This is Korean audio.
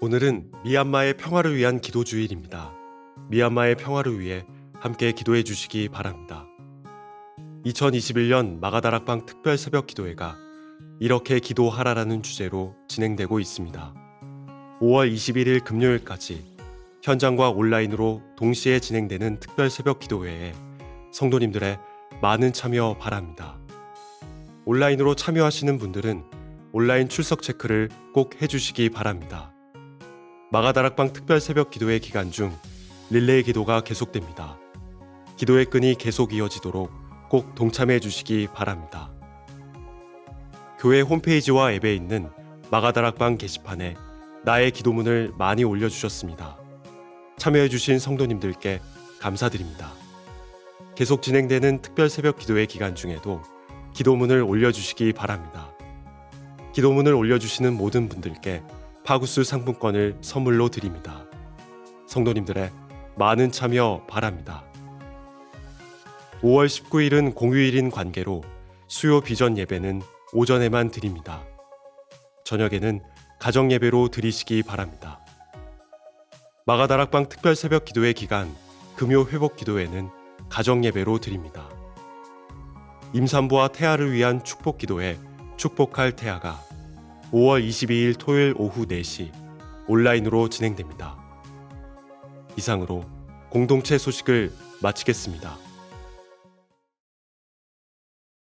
오늘은 미얀마의 평화를 위한 기도 주일입니다. 미얀마의 평화를 위해 함께 기도해 주시기 바랍니다. 2021년 마가다락방 특별 새벽 기도회가 이렇게 기도하라라는 주제로 진행되고 있습니다. 5월 21일 금요일까지 현장과 온라인으로 동시에 진행되는 특별 새벽 기도회에 성도님들의 많은 참여 바랍니다. 온라인으로 참여하시는 분들은 온라인 출석 체크를 꼭 해주시기 바랍니다. 마가다락방 특별 새벽 기도회 기간 중 릴레이 기도가 계속됩니다. 기도의 끈이 계속 이어지도록 꼭 동참해 주시기 바랍니다. 교회 홈페이지와 앱에 있는 마가다락방 게시판에 나의 기도문을 많이 올려주셨습니다. 참여해주신 성도님들께 감사드립니다. 계속 진행되는 특별 새벽 기도회 기간 중에도 기도문을 올려주시기 바랍니다. 기도문을 올려주시는 모든 분들께 파구스 상품권을 선물로 드립니다. 성도님들의 많은 참여 바랍니다. 5월 19일은 공휴일인 관계로 수요 비전 예배는 오전에만 드립니다. 저녁에는 가정 예배로 드리시기 바랍니다. 마가다락방 특별 새벽 기도회 기간 금요 회복 기도회는 가정 예배로 드립니다. 임산부와 태아를 위한 축복 기도회 축복할 태아가 5월 22일 토요일 오후 4시 온라인으로 진행됩니다. 이상으로 공동체 소식을 마치겠습니다.